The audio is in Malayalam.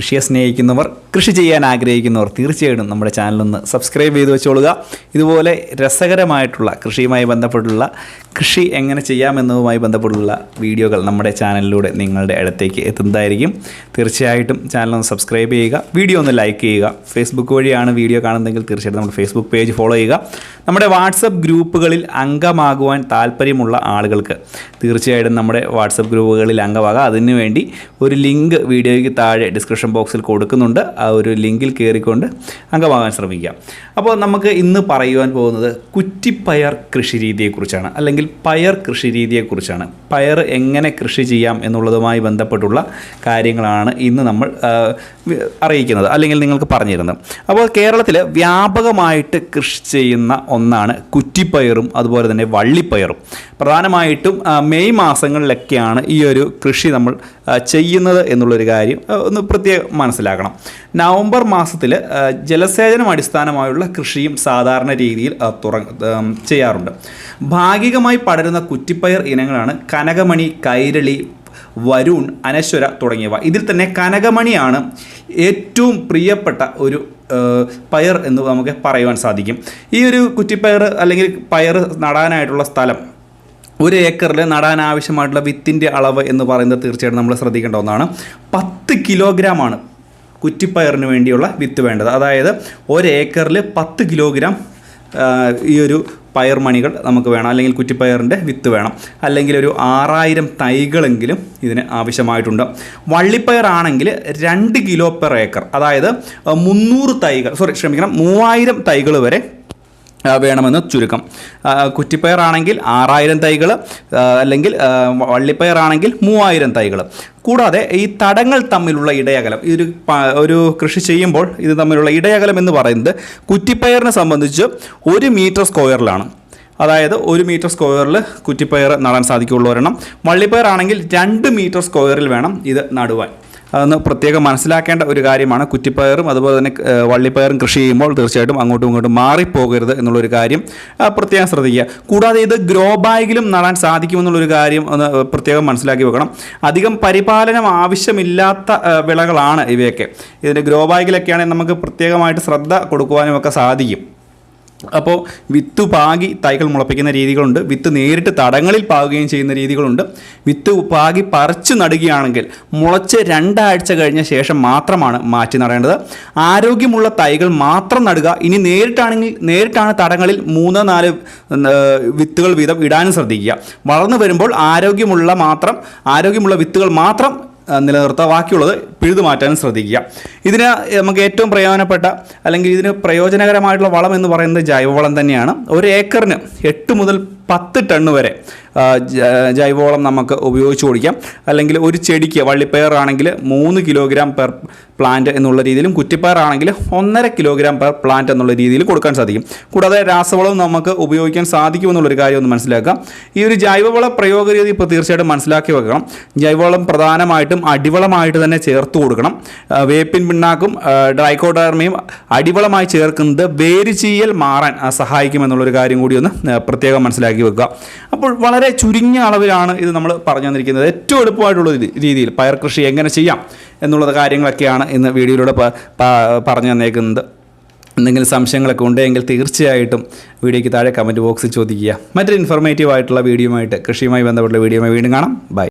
കൃഷിയെ സ്നേഹിക്കുന്നവർ കൃഷി ചെയ്യാൻ ആഗ്രഹിക്കുന്നവർ തീർച്ചയായിട്ടും നമ്മുടെ ചാനലൊന്ന് സബ്സ്ക്രൈബ് ചെയ്ത് വെച്ചോളുക. ഇതുപോലെ രസകരമായിട്ടുള്ള കൃഷിയുമായി ബന്ധപ്പെട്ടുള്ള കൃഷി എങ്ങനെ ചെയ്യാമെന്നതുമായി ബന്ധപ്പെട്ടുള്ള വീഡിയോകൾ നമ്മുടെ ചാനലിലൂടെ നിങ്ങളുടെ അടുത്തേക്ക് എത്തുന്നതായിരിക്കും. തീർച്ചയായിട്ടും ചാനലൊന്ന് സബ്സ്ക്രൈബ് ചെയ്യുക വീഡിയോ ഒന്ന് ലൈക്ക് ചെയ്യുക. ഫേസ്ബുക്ക് വഴിയാണ് വീഡിയോ കാണുന്നതെങ്കിൽ തീർച്ചയായിട്ടും നമ്മുടെ ഫേസ്ബുക്ക് പേജ് ഫോളോ ചെയ്യുക. നമ്മുടെ വാട്സപ്പ് ഗ്രൂപ്പുകളിൽ അംഗമാകുവാൻ താല്പര്യമുള്ള ആളുകൾക്ക് തീർച്ചയായിട്ടും നമ്മുടെ വാട്സപ്പ് ഗ്രൂപ്പുകളിൽ അംഗമാകാം. അതിനുവേണ്ടി ഒരു ലിങ്ക് വീഡിയോയ്ക്ക് താഴെ ഡിസ്ക്രിപ്ഷൻ ബോക്സിൽ കൊടുക്കുന്നുണ്ട്. ആ ഒരു ലിങ്കിൽ കയറിക്കൊണ്ട് അംഗമാകാൻ ശ്രമിക്കാം. അപ്പോൾ നമുക്ക് ഇന്ന് പറയുവാൻ പോകുന്നത് കുറ്റിപ്പയർ കൃഷി രീതിയെക്കുറിച്ചാണ് അല്ലെങ്കിൽ പയർ കൃഷി രീതിയെക്കുറിച്ചാണ് പയർ എങ്ങനെ കൃഷി ചെയ്യാം എന്നുള്ളതുമായി ബന്ധപ്പെട്ടുള്ള കാര്യങ്ങളാണ് ഇന്ന് നമ്മൾ അറിയിക്കുന്നത് അല്ലെങ്കിൽ നിങ്ങൾക്ക് പറഞ്ഞു തരുന്നത് അപ്പോൾ കേരളത്തിൽ വ്യാപകമായിട്ട് കൃഷി ചെയ്യുന്ന ഒന്നാണ് കുറ്റിപ്പയറും അതുപോലെ തന്നെ വള്ളിപ്പയറും. പ്രധാനമായിട്ടും മെയ് മാസങ്ങളിലൊക്കെയാണ് ഈ ഒരു കൃഷി നമ്മൾ ചെയ്യുന്നത് എന്നുള്ളൊരു കാര്യം ഒന്ന് പ്രത്യേകം മനസ്സിലാക്കണം. നവംബർ മാസത്തിൽ ജലസേചനം അടിസ്ഥാനമായുള്ള കൃഷിയും സാധാരണ രീതിയിൽ ചെയ്യാറുണ്ട്. ഭാഗികമായി പടരുന്ന കുറ്റിപ്പയർ ഇനങ്ങളാണ് കനകമണി കൈരളി വരുൺ അനശ്വര തുടങ്ങിയവ. ഇതിൽ തന്നെ കനകമണിയാണ് ഏറ്റവും പ്രിയപ്പെട്ട ഒരു പയർ എന്ന് നമുക്ക് പറയുവാൻ സാധിക്കും. ഈ ഒരു കുറ്റിപ്പയർ അല്ലെങ്കിൽ പയർ നടാനായിട്ടുള്ള സ്ഥലം ഒരു ഏക്കറിൽ നടാൻ ആവശ്യമായിട്ടുള്ള വിത്തിന്റെ അളവ് എന്ന് പറയുന്നത് തീർച്ചയായിട്ടും നമ്മൾ ശ്രദ്ധിക്കേണ്ട ഒന്നാണ്. പത്ത് കിലോഗ്രാമാണ് കുറ്റിപ്പയറിന് വേണ്ടിയുള്ള വിത്ത് വേണ്ടത്. അതായത് ഒരു ഏക്കറിൽ പത്ത് കിലോഗ്രാം ഈ ഒരു പയർ മണികൾ നമുക്ക് വേണം. അല്ലെങ്കിൽ കുറ്റിപ്പയറിന്റെ വിത്ത് വേണം. അല്ലെങ്കിൽ ഒരു ആറായിരം തൈകളെങ്കിലും ഇതിന് ആവശ്യമായിട്ടുണ്ട്. വള്ളിപ്പയറാണെങ്കിൽ രണ്ട് കിലോ പെർ ഏക്കർ. അതായത് മുന്നൂറ് തൈകൾ സോറി ക്ഷമിക്കണം മൂവായിരം തൈകൾ വരെ വേണമെന്ന് ചുരുക്കം. കുറ്റിപ്പയറാണെങ്കിൽ ആറായിരം തൈകൾ അല്ലെങ്കിൽ വള്ളിപ്പയറാണെങ്കിൽ മൂവായിരം തൈകൾ കൂടാതെ ഈ തടങ്ങൾ തമ്മിലുള്ള ഇടയകലം ഈ ഒരു ഒരു കൃഷി ചെയ്യുമ്പോൾ ഇത് തമ്മിലുള്ള ഇടയകലം എന്ന് പറയുന്നത് കുറ്റിപ്പയറിനെ സംബന്ധിച്ച് ഒരു മീറ്റർ സ്ക്വയറിലാണ്. അതായത് ഒരു മീറ്റർ സ്ക്വയറിൽ കുറ്റിപ്പയർ നടാൻ സാധിക്കുള്ള ഒരെണ്ണം. വള്ളിപ്പയറാണെങ്കിൽ രണ്ട് മീറ്റർ സ്ക്വയറിൽ വേണം ഇത് നടുവാൻ. അതൊന്ന് പ്രത്യേകം മനസ്സിലാക്കേണ്ട ഒരു കാര്യമാണ് കുറ്റിപ്പയറും അതുപോലെ തന്നെ വള്ളിപ്പയറും കൃഷി ചെയ്യുമ്പോൾ തീർച്ചയായിട്ടും അങ്ങോട്ടും ഇങ്ങോട്ടും മാറിപ്പോകരുത് എന്നുള്ളൊരു കാര്യം പ്രത്യേകം ശ്രദ്ധിക്കുക. കൂടാതെ ഇത് ഗ്രോ ബാഗിലും നടാൻ സാധിക്കുമെന്നുള്ളൊരു കാര്യം ഒന്ന് പ്രത്യേകം മനസ്സിലാക്കി വെക്കണം. അധികം പരിപാലനം ആവശ്യമില്ലാത്ത വിളകളാണ് ഇവയൊക്കെ. ഇതിന്റെ ഗ്രോ ബാഗിലൊക്കെയാണെങ്കിൽ നമുക്ക് പ്രത്യേകമായിട്ട് ശ്രദ്ധ കൊടുക്കുവാനും ഒക്കെ സാധിക്കും. അപ്പോൾ വിത്ത് പാകി തൈകൾ മുളപ്പിക്കുന്ന രീതികളുണ്ട്. വിത്ത് നേരിട്ട് തടങ്ങളിൽ പാകുകയും ചെയ്യുന്ന രീതികളുണ്ട്. വിത്ത് പാകി പറിച്ചു നടുകയാണെങ്കിൽ മുളച്ച് രണ്ടാഴ്ച കഴിഞ്ഞ ശേഷം മാത്രമാണ് മാറ്റി നടേണ്ടത്. ആരോഗ്യമുള്ള തൈകൾ മാത്രം നടുക. ഇനി നേരിട്ടാണെങ്കിൽ നേരിട്ടാണ് തടങ്ങളിൽ മൂന്ന് നാല് വിത്തുകൾ വീതം ഇടാനും ശ്രദ്ധിക്കുക. വളർന്നു വരുമ്പോൾ ആരോഗ്യമുള്ള മാത്രം ആരോഗ്യമുള്ള വിത്തുകൾ മാത്രം നിലനിർത്തുക ബാക്കിയുള്ളത് പിഴുതു മാറ്റാനും ശ്രദ്ധിക്കുക. ഇതിന് നമുക്ക് ഏറ്റവും പ്രയോജനപ്പെട്ട അല്ലെങ്കിൽ ഇതിന് പ്രയോജനകരമായിട്ടുള്ള വളം എന്ന് പറയുന്നത് ജൈവവളം തന്നെയാണ്. ഒരു ഏക്കറിന് എട്ട് മുതൽ പത്ത് ടണ്ണ് വരെ ജൈവവളം നമുക്ക് ഉപയോഗിച്ച് കൊടുക്കാം. അല്ലെങ്കിൽ ഒരു ചെടിക്ക് വള്ളിപ്പയർ ആണെങ്കിൽ മൂന്ന് കിലോഗ്രാം പെർ പ്ലാന്റ് എന്നുള്ള രീതിയിലും കുറ്റിപ്പയർ ആണെങ്കിൽ ഒന്നര കിലോഗ്രാം പെർ പ്ലാന്റ് എന്നുള്ള രീതിയിൽ കൊടുക്കാൻ സാധിക്കും. കൂടാതെ രാസവളം നമുക്ക് ഉപയോഗിക്കാൻ സാധിക്കുമെന്നുള്ളൊരു കാര്യം ഒന്ന് മനസ്സിലാക്കാം ഈ ഒരു ജൈവവള പ്രയോഗ രീതി ഇപ്പോൾ തീർച്ചയായിട്ടും മനസ്സിലാക്കി വെക്കണം. ജൈവവളം പ്രധാനമായിട്ടും അടിവളമായിട്ട് തന്നെ ചേർത്ത് കൊടുക്കണം. വേപ്പിൻ പിണ്ണാക്കും ഡ്രൈക്കോഡർമയും അടിവളമായി ചേർക്കുന്നത് വേര് ചീയൽ മാറാൻ സഹായിക്കുമെന്നുള്ളൊരു കാര്യം കൂടി ഒന്ന് പ്രത്യേകം മനസ്സിലാക്കി വെക്കുക. അപ്പോൾ വളരെ ചുരുങ്ങിയ അളവിലാണ് ഇത് നമ്മൾ പറഞ്ഞു തന്നിരിക്കുന്നത്. ഏറ്റവും എളുപ്പമായിട്ടുള്ള രീതിയിൽ പയർ കൃഷി എങ്ങനെ ചെയ്യാം എന്നുള്ള കാര്യങ്ങളൊക്കെയാണ് ഇന്ന് വീഡിയോയിലൂടെ പറഞ്ഞു തന്നേക്കുന്നത്. എന്തെങ്കിലും സംശയങ്ങളൊക്കെ ഉണ്ടെങ്കിൽ തീർച്ചയായിട്ടും വീഡിയോയ്ക്ക് താഴെ കമന്റ് ബോക്സിൽ ചോദിക്കുക. മറ്റൊരു ഇൻഫോർമേറ്റീവ് ആയിട്ടുള്ള വീഡിയോയുമായിട്ട് കൃഷിയുമായി ബന്ധപ്പെട്ടുള്ള വീഡിയോയുമായി വീണ്ടും കാണാം. ബൈ